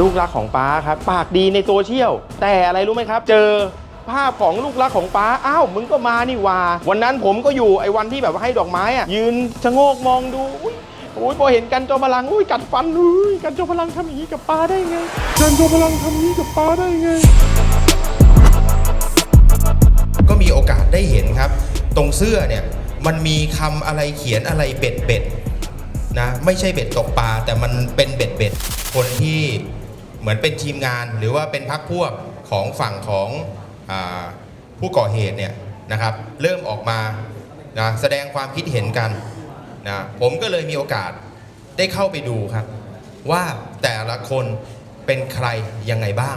ลูกรักของป้าครับ ปากดีในโซเชียล แต่อะไรรู้ไหมครับ เจอภาพของลูกรักของป้า อ้าว มึงก็มานี่ว่า วันนั้นผมก็อยู่ไอ้วันที่แบบว่าให้ดอกไม้อะยืนชะโงกมองดู อุ๊ยโอ้ยพอเห็นกันจอมพลัง อุ้ยกัดฟันอุ้ยกันจอมพลังทำอย่างนี้กับป้าได้ไง กันจอมพลังทำอย่างนี้กับป้าได้ไง ก็มีโอกาสได้เห็นครับ ตรงเสื้อเนี่ยมันมีคำอะไรเขียนอะไรเบ็ดเบ็ดนะไม่ใช่เบ็ดตกปลาแต่มันเป็นเบ็ดเบ็ดคนที่ เหมือนเป็นทีมงานหรือว่าเป็นพักพวกของฝั่งของอผู้ก่อเหตุเนี่ยนะครับ เริ่มออกมานะแสดงความคิดเห็นกันนะผมก็เลยมีโอกาสได้เข้าไปดูครับ ว่าแต่ละคนเป็นใครยังไงบ้าง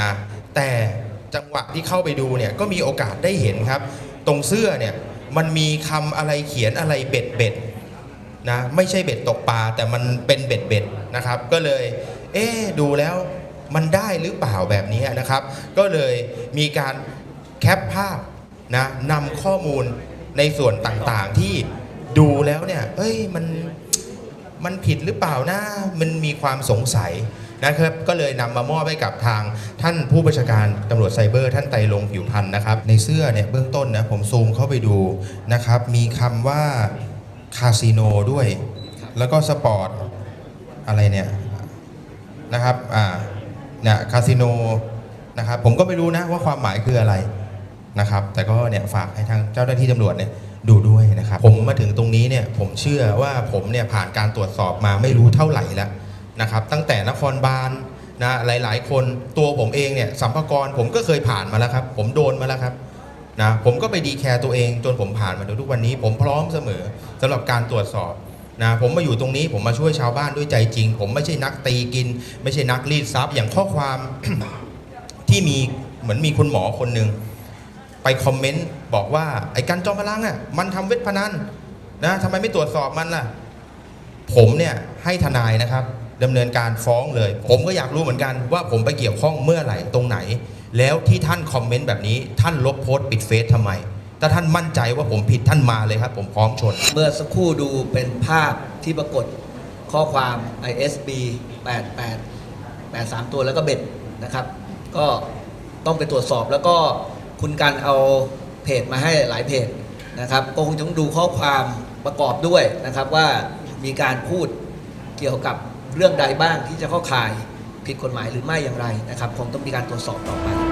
นะแต่จังหวะที่เข้าไปดูเนี่ยก็มีโอกาสได้เห็นครับ ตรงเสื้อเนี่ยมันมีคำอะไรเขียนอะไรเบ็ดเบ็ดนะไม่ใช่เบ็ดตกปลาแต่มันเป็นเบ็ดเบ็ดนะครับ ก็เลย เอ๊ดูแล้วมันได้หรือเปล่าแบบนี้นะครับ ก็เลยมีการแคปภาพนะนำข้อมูลในส่วนต่างๆที่ดูแล้วเนี่ยเอ้ยมันมันผิดหรือเปล่านะมันมีความสงสัยนะครับก็เลยนำมามอบให้กับทางท่านผู้บัญชาการตำรวจไซเบอร์ ท่านไตลงผิวพันธ์นะครับ ในเสื้อเนี่ยเบื้องต้นนะผมซูมเข้าไปดูนะครับ มีคำว่าคาสิโนด้วย แล้วก็สปอร์ตอะไรเนี่ย นะครับอ่าเนี่ยคาสิโนนะครับผมก็ไม่รู้นะว่าความหมายคืออะไรนะครับ แต่ก็เนี่ยฝากให้ทางเจ้าหน้าที่ตำรวจเนี่ยดูด้วยนะครับ ผมมาถึงตรงนี้เนี่ยผมเชื่อว่าผมเนี่ยผ่านการตรวจสอบมาไม่รู้เท่าไหร่แล้วนะครับ ตั้งแต่นครบาลนะหลาย ๆ คนตัวผมเองเนี่ยสัมภากรผมก็เคยผ่านมาแล้วครับ ผมโดนมาแล้วครับนะผมก็ไปดีแคร์ตัวเองจนผมผ่านมาถึงทุกวันนี้ ผมพร้อมเสมอสำหรับการตรวจสอบ นะผมมาอยู่ตรงนี้ผมมาช่วยชาวบ้านด้วยใจจริง ผมไม่ใช่นักตีกิน ไม่ใช่นักรีดทรัพย์อย่างข้อความ ที่มีเหมือนมีคุณหมอคนหนึ่งไปคอมเมนต์บอกว่าไอ้กันจอมพลังอะมันทำเว็บพนันนะทำไมไม่ตรวจสอบมันล่ะ ผมเนี่ยให้ทนายนะครับดำเนินการฟ้องเลย ผมก็อยากรู้เหมือนกันว่าผมไปเกี่ยวข้องเมื่อไหร่ตรงไหน แล้วที่ท่านคอมเมนต์แบบนี้ท่านลบโพสต์ปิดเฟซทำไม ถ้าท่านมั่นใจว่าผมผิดท่านมาเลยครับ ผมพร้อมชน เมื่อสักครู่ดูเป็นภาพที่ปรากฏข้อความ ISB 88 83 ตัวแล้วก็เบ็ดนะครับ ก็ต้องไปตรวจสอบแล้วก็คุณการเอาเพจมาให้หลายเพจนะครับก็คงต้องดูข้อความประกอบด้วยนะครับว่ามีการพูดเกี่ยวกับเรื่องใดบ้างที่จะเข้าข่ายผิดกฎหมายหรือไม่อย่างไรนะครับคงต้องมีการตรวจสอบต่อไป